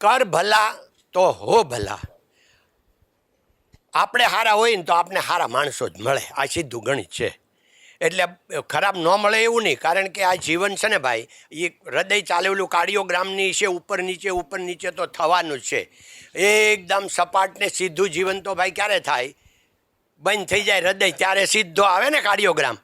કર ભલા તો હો ભલા. આપણે સારા હોય ને તો આપણે સારા માણસો જ મળે. આ સીધું ગણિત છે. એટલે ખરાબ ન મળે એવું નહીં. કારણ કે આ જીવન છે ને ભાઈ, એ હૃદય ચાલેલું કાર્ડિયોગ્રામની છે, ઉપર નીચે ઉપર નીચે તો થવાનું જ છે. એકદમ સપાટ ને સીધું જીવન તો ભાઈ ક્યારે થાય? બંધ થઈ જાય હૃદય, ત્યારે સીધો આવે ને કાર્ડિયોગ્રામ.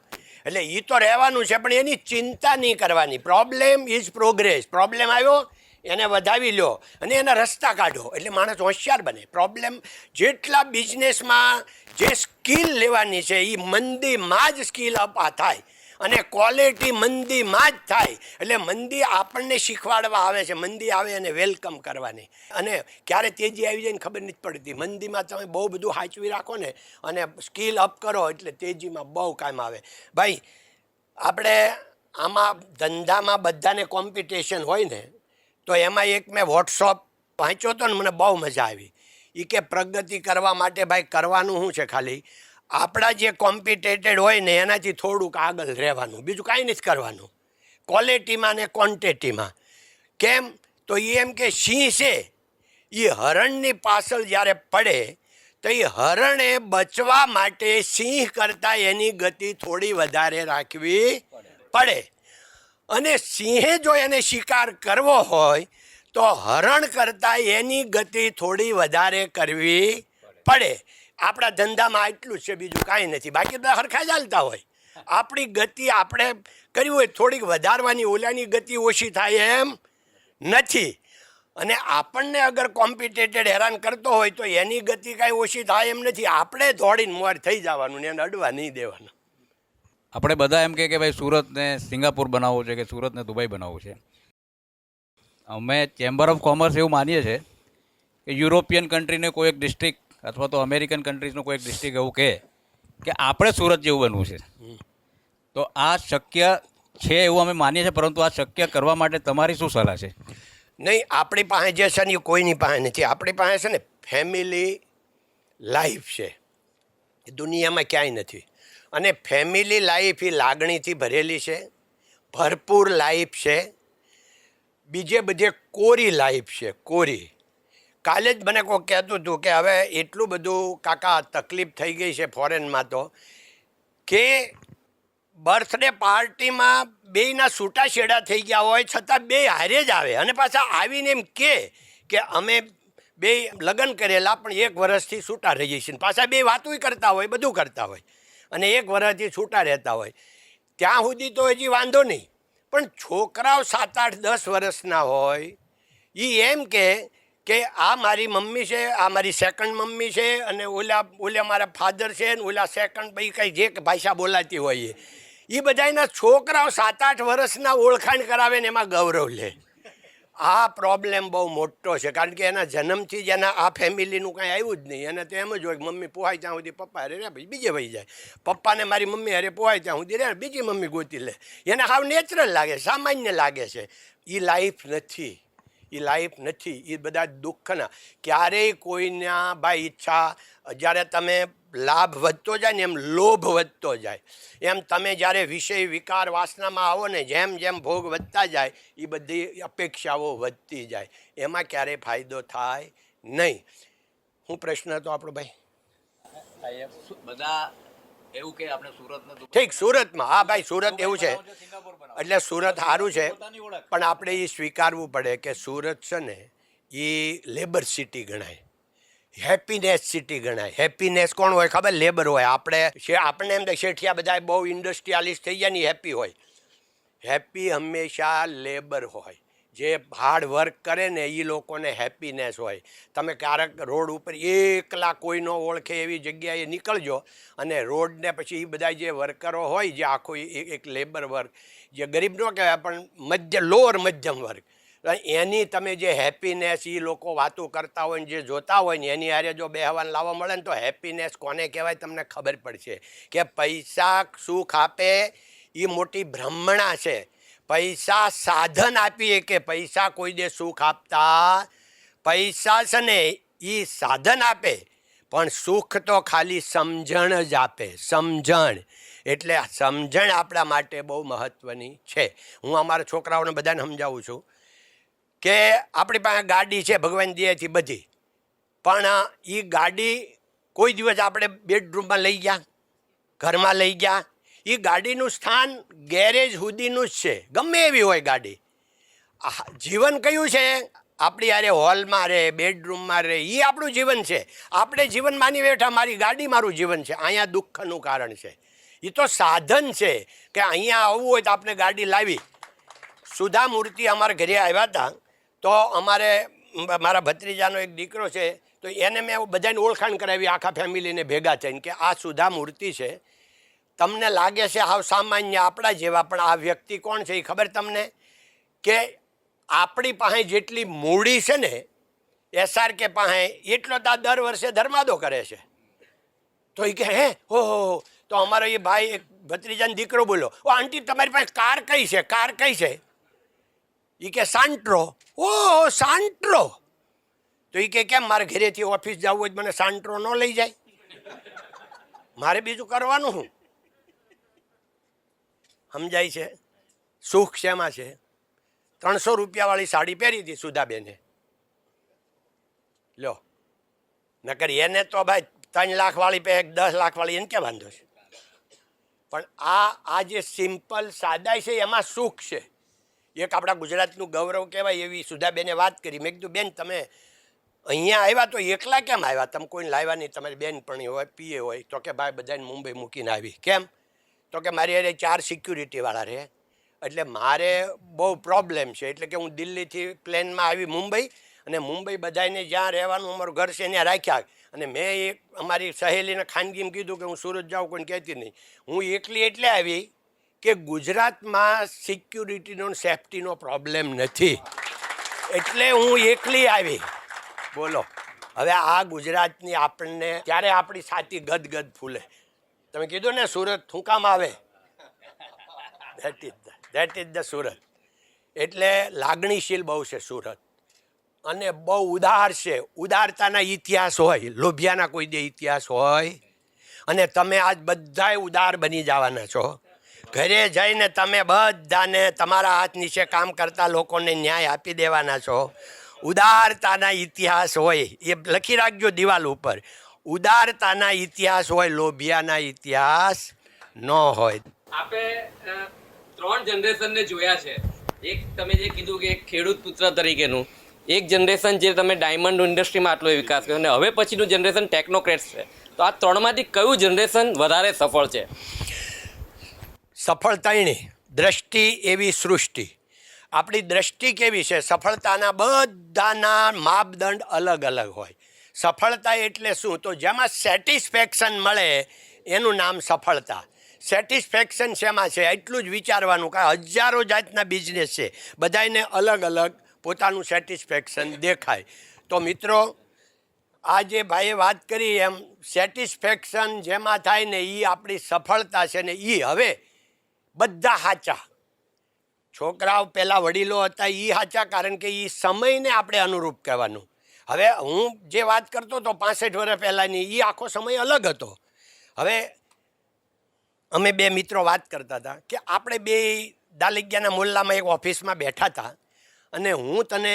એટલે એ તો રહેવાનું છે, પણ એની ચિંતા નહીં કરવાની. પ્રોબ્લેમ ઇઝ પ્રોગ્રેસ પ્રોબ્લેમ આવ્યો એને વધાવી લો અને એના રસ્તા કાઢો. એટલે માણસ હોશિયાર બને. પ્રોબ્લેમ જેટલા બિઝનેસમાં જે સ્કિલ લેવાની છે એ મંદીમાં જ સ્કિલ અપ થાય. અને ક્વોલિટી મંદીમાં જ થાય. એટલે મંદી આપણને શીખવાડવા આવે છે. મંદી આવે અને વેલકમ કરવાની. અને ક્યારે તેજી આવી જાય ને ખબર નથી પડતી. મંદીમાં તમે બહુ બધું હાચવી રાખો ને અને સ્કિલ અપ કરો એટલે તેજીમાં બહુ કામ આવે. ભાઈ, આપણે આમાં ધંધામાં બધાને કોમ્પિટિશન હોય ને તો એમાં એક મેં વોટ્સઅપ વાંચ્યો હતો ને, મને બહુ મજા આવી. એ કે પ્રગતિ કરવા માટે ભાઈ કરવાનું શું છે ખાલી? આપણા જે કોમ્પિટેટેડ હોય ને, એનાથી થોડુંક આગળ રહેવાનું. બીજું કાંઈ નથી કરવાનું. ક્વોલિટીમાં ને ક્વોન્ટિટીમાં કેમ? તો એ એમ કે સિંહ છે? એ હરણની પાછળ જ્યારે પડે, તો એ હરણે બચવા માટે સિંહ કરતાં એની ગતિ થોડી વધારે રાખવી પડે. અને સિંહે જો એને શિકાર કરવો હોય, તો હરણ કરતાં એની ગતિ થોડી વધારે કરવી પડે. આપણા ધંધામાં એટલું જ છે, બીજું કાંઈ નથી. બાકી બધા હરખા ચાલતા હોય. આપણી ગતિ આપણે કરવી હોય, થોડીક વધારવાની, ઓલાની ગતિ ઓછી થાય એમ નથી. અને આપણને અગર કોમ્પિટેટેડ હેરાન કરતો હોય, તો એની ગતિ કાંઈ ઓછી થાય એમ નથી. આપણે દોડીને મોર થઈ જવાનું ને એને અડવા નહીં દેવાનું. આપણે બધા એમ કહે કે ભાઈ સુરતને સિંગાપુર બનાવવું છે કે સુરતને દુબઈ બનાવવું છે. અમે ચેમ્બર ઓફ કોમર્સ એવું માનીએ છીએ કે યુરોપિયન કન્ટ્રીને કોઈ એક ડિસ્ટ્રિક્ટ અથવા તો અમેરિકન કન્ટ્રીઝનું કોઈ એક ડિસ્ટ્રિક્ટ એવું કહે કે આપણે સુરત જેવું બનવું છે. તો આ શક્ય છે એવું અમે માનીએ છીએ પરંતુ આ શક્ય કરવા માટે તમારી શું સલાહ છે? નહીં આપણી પાસે જે છે ને એ કોઈની પાસે નથી. આપણી પાસે છે ને ફેમિલી લાઈફ છે. એ દુનિયામાં ક્યાંય નથી. અને ફેમિલી લાઈફ એ લાગણીથી ભરેલી છે. ભરપૂર લાઈફ છે. બીજે બધે કોરી લાઈફ છે, કોરી. કાલે જ મને કોઈ કહેતું હતું કે હવે એટલું બધું કાકા તકલીફ થઈ ગઈ છે ફોરેનમાં તો કે બર્થડે પાર્ટીમાં બેયના છૂટાછેડા થઈ ગયા હોય છતાં બે હારે જ આવે. અને પાછા આવીને એમ કે કે અમે બે લગ્ન કરેલા પણ એક વર્ષથી છૂટા રહીએ છીએ પાછા બે વાતું કરતા હોય, બધું કરતા હોય. અને એક વર્ષથી છૂટા રહેતા હોય, ત્યાં સુધી તો હજી વાંધો નહીં. પણ છોકરાઓ સાત, આઠ, દસ વર્ષના હોય એ એમ કે કે આ મારી મમ્મી છે, આ મારી સેકન્ડ મમ્મી છે, અને ઓલા ઓલા મારા ફાધર છે ને ઓલા સેકન્ડ ભાઈ કંઈ જે ભાષા બોલાતી હોય એ. બધાના છોકરાઓ સાત, આઠ વર્ષના ઓળખાણ કરાવે ને એમાં ગૌરવ લે. આ પ્રોબ્લેમ બહુ મોટો છે, કારણ કે એના જન્મથી જ એના આ ફેમિલીનું કાંઈ આવ્યું જ નહીં. એને તો એમ જ હોય મમ્મી પોહાય ત્યાં સુધી પપ્પા અરે ભાઈ, બીજે વહી જાય. પપ્પાને મારી મમ્મી અરે પોહાય ત્યાં સુધી રે, બીજી મમ્મી ગોતી લે. એને હાવ નેચરલ લાગે, સામાન્ય લાગે છે. એ લાઈફ નથી. એ લાઈફ નથી. એ બધા દુઃખના. ક્યારેય કોઈના ભાઈ ઈચ્છા, જ્યારે તમે લાભ વધતો જાય ને એમ લોભ વધતો જાય. એમ તમે જ્યારે વિષય વિકાર વાસનામાં આવો ને જેમ જેમ ભોગ વધતા જાય એ બધી અપેક્ષાઓ વધતી જાય. એમાં ક્યારેય ફાયદો થાય નહીં. હું પ્રશ્ન હતો આપણો ભાઈ? બધા એવું કે આપણે સુરતને ઠીક સુરતમાં. હા ભાઈ સુરત એવું છે. એટલે સુરત સારું છે પણ આપણે એ સ્વીકારવું પડે કે સુરત છે ને એ લેબર સિટી ગણાય. હેપીનેસ સિટી ગણાય. હેપીનેસ કોણ હોય ખબર? લેબર હોય. આપણે આપણે એમ શેઠિયા બધા બહુ ઇન્ડસ્ટ્રીયાલિસ્ટ થઈ ગયા ને હેપી હોય. હેપી હંમેશા લેબર હોય. જે હાર્ડ વર્ક કરે ને એ લોકોને હેપીનેસ હોય. તમે ક્યારેક રોડ ઉપર એકલા કોઈ ન ઓળખે એવી જગ્યાએ નીકળજો અને રોડને પછી એ બધા જે વર્કરો હોય, જે આખો એક લેબર વર્ક જે ગરીબ ન કહેવાય પણ મધ્ય લોઅર મધ્યમ વર્ગ એની તમે જે હેપીનેસ એ લોકો વાતો કરતા હોય ને જે જોતા હોય ને એની હારે જો બેહવાન લાવવા મળે ને તો હેપીનેસ કોને કહેવાય તમને ખબર પડશે કે પૈસા સુખ આપે એ મોટી બ્રહ્મણા છે. પૈસા સાધન આપીએ કે પૈસા કોઈ દે સુખ આપતા? પૈસા છે ને એ સાધન આપે, પણ સુખ તો ખાલી સમજણ જ આપે, સમજણ. એટલે સમજણ આપણા માટે બહુ મહત્ત્વની છે. હું અમારા છોકરાઓને બધાને સમજાવું છું. કે આપણી પાસે ગાડી છે, ભગવાન દયાથી બધી. પણ એ ગાડી કોઈ દિવસ આપણે બેડરૂમમાં લઈ ગયા, ઘરમાં લઈ ગયા. એ ગાડીનું સ્થાન ગેરેજ સુધીનું જ છે. ગમે એવી હોય ગાડી. જીવન કયું છે? આપણી યારે હોલમાં રહે બેડરૂમમાં રહે એ આપણું જીવન છે. આપણે જીવન માની બેઠા, મારી ગાડી મારું જીવન છે. અહીંયા દુઃખનું કારણ છે. એ તો સાધન છે કે અહીંયા આવવું હોય તો આપણે ગાડી લાવી. સુધા મૂર્તિ અમારા ઘરે આવ્યા હતા. તો અમારે મારા ભત્રીજાનો એક દીકરો છે, તો એને મેં બધાને ઓળખાણ કરાવી, આખા ફેમિલીને ભેગા થઈને કે આ સુધા મૂર્તિ છે. તમને લાગે છે હાવ સામાન્ય આપણા જેવા, પણ આ વ્યક્તિ કોણ છે એ ખબર તમને? કે આપણી પાસે જેટલી મૂડી છે ને એસઆર કે પાસે એટલો તો દર વર્ષે ધર્માદો કરે છે. તો એ કે, હે? હો હો. તો અમારો એ ભાઈ, એક ભત્રીજાનો દીકરો બોલો ઓ, આંટી, તમારી પાસે કાર કઈ છે? કાર કઈ છે? એ કે સાન્ટ્રો ઓ સાંટ્રો. તો એ કે કેમ મારે ઘરેથી ઓફિસ જવું હોય મને સાંટ્રો ન લઈ જાય? મારે બીજું કરવાનું હું? સમજાય છે? સુખ શેમાં છે? ત્રણસો રૂપિયાવાળી સાડી પહેરી હતી સુધાબેને. લ્યો. નકર એને તો ભાઈ ત્રણ લાખવાળી પે દસ લાખવાળી, એને ક્યાં વાંધો છે? પણ આ આ જે સિમ્પલ સાદાઈ છે, એમાં સુખ છે. એક આપણા ગુજરાતનું ગૌરવ કહેવાય એવી સુધાબેને વાત કરી. મેં કીધું, બેન, તમે અહીંયા આવ્યા તો એકલા કેમ આવ્યા? તમે કોઈને લાવ્યા નહીં? તમારી બેનપણી હોય, પીએ હોય. તો કે ભાઈ બધાને મુંબઈ મૂકીને આવી. કેમ? તો કે મારી અરે ચાર સિક્યુરિટીવાળા રહે. એટલે મારે બહુ પ્રોબ્લેમ છે. એટલે કે હું દિલ્હીથી પ્લેનમાં આવી મુંબઈ અને મુંબઈ બધાને જ્યાં રહેવાનું અમારું ઘર છે ત્યાં રાખ્યા. અને મેં એ અમારી સહેલીને ખાનગીમાં કીધું કે હું સુરત જાઉં, કોઈને કહેતી નહીં. હું એકલી એટલે આવી કે ગુજરાતમાં સિક્યુરિટીનો સેફટીનો પ્રોબ્લેમ નથી. એટલે હું એકલી આવી. બોલો. હવે આ ગુજરાતની આપણને ત્યારે આપણી છાતી ગદગદ ફૂલે? તમે કીધું ને સુરત શું આવે. That is that is the Surat. એટલે લાગણીશીલ બહુ છે સુરત. અને બહુ ઉદાર છે. ઉદારતાના ઇતિહાસ હોય, લોભિયાના કોઈ દે ઇતિહાસ હોય. અને તમે આજ બધાય ઉદાર બની જવાના છો. ઘરે જઈને તમે બધાને તમારા હાથ નીચે કામ કરતા લોકોને ન્યાય આપી દેવાના છો. ઉદારતાના ઇતિહાસ હોય, એ લખી રાખજો દિવાલ ઉપર. ઉદારતાના ઇતિહાસ હોય, લોભિયાના ઇતિહાસ ન હોય. આપે ત્રણ જનરેશનને જોયા છે. એક તમે જે કીધું કે ખેડૂત પુત્ર તરીકેનું, એક જનરેશન જે તમે ડાયમંડ ઇન્ડસ્ટ્રીમાં આટલો વિકાસ કર્યો, અને હવે પછીનું જનરેશન ટેકનોક્રેટ્સ છે. તો આ ત્રણમાંથી કયું જનરેશન વધારે સફળ છે? સફળતાની દ્રષ્ટિ એવી સૃષ્ટિ. આપણી દ્રષ્ટિ કેવી છે? સફળતાના બધાના માપદંડ અલગ અલગ હોય. સફળતા એટલે શું? તો જેમાં સેટિસ્ફેક્શન મળે, એનું નામ સફળતા. સેટિસ્ફેક્શન શેમાં છે? એટલું જ વિચારવાનું કે હજારો જાતના બિઝનેસ છે. બધાને અલગ અલગ પોતાનું સેટિસ્ફેક્શન દેખાય. તો મિત્રો, આ જે ભાઈએ વાત કરી એમ, સેટિસ્ફેક્શન જેમાં થાય ને એ આપણી સફળતા છે ને એ હવે બધા સાચા છોકરાઓ પહેલાં વડીલો હતા એ સાચા કારણ કે એ સમયને આપણે અનુરૂપ કહેવાનું. હવે હું જે વાત કરતો હતો પાસઠ વર્ષ પહેલાંની એ આખો સમય અલગ હતો. હવે અમે બે મિત્રો વાત કરતા હતા કે આપણે બે દાલિગ્યાના મોલ્લામાં એક ઓફિસમાં બેઠા હતા અને હું તને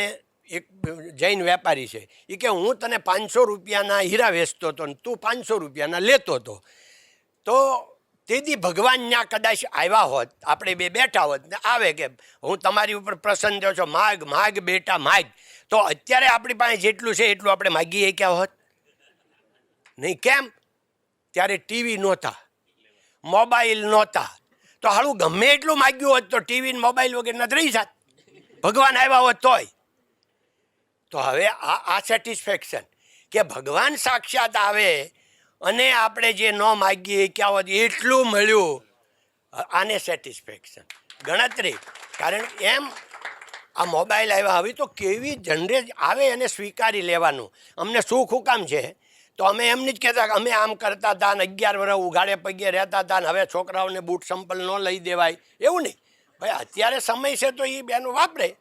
એક જૈન વેપારી છે એ કે હું તને પાંચસો રૂપિયાના હીરા વેચતો હતો ને તું પાંચસો રૂપિયાના લેતો હતો. તો તેથી ભગવાન ત્યાં કદાચ આવ્યા હોત, આપણે બે બેઠા હોત, ને આવે કે હું તમારી ઉપર પ્રસન્ન થયો છો, માગ માગ, બેટા, માગ. તો અત્યારે આપણી પાસે જેટલું છે એટલું આપણે માગીએ ક્યાં હોત? નહીં, કેમ? ત્યારે ટીવી નહોતા, મોબાઈલ નહોતા. તો હાલું ગમે એટલું માગ્યું હોત, તો ટીવી ને મોબાઈલ વગર નથી રહી જાત. ભગવાન આવ્યા હોત તોય. તો હવે આ આ સેટિસ્ફેક્શન કે ભગવાન સાક્ષાત આવે અને આપણે જે ન માગીએ ક્યાં એટલું મળ્યું, આને સેટિસ્ફેક્શન ગણતરી. કારણ એમ, આ મોબાઈલ આવ્યા હવે તો કેવી જનરેટ આવે એને સ્વીકારી લેવાનું. અમને શું હુકામ છે? તો અમે એમ જ કહેતા અમે આમ કરતા હતા ને અગિયાર વર્ષ ઉઘાડે પગે રહેતા હતા ને હવે છોકરાઓને બૂટ સંપલ ન લઈ દેવાય. એવું નહીં. ભાઈ, અત્યારે સમય છે તો એ બેનો વાપરે.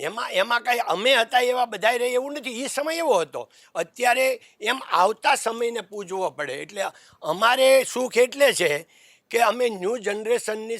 એમાં એમાં કાંઈ અમે હતા એવા બધા રહે એવું નથી. એ સમય એવો હતો. અત્યારે એમ આવતા સમયને પૂજવો પડે. એટલે અમારે સુખ એટલે છે કે અમે ન્યૂ જનરેશનની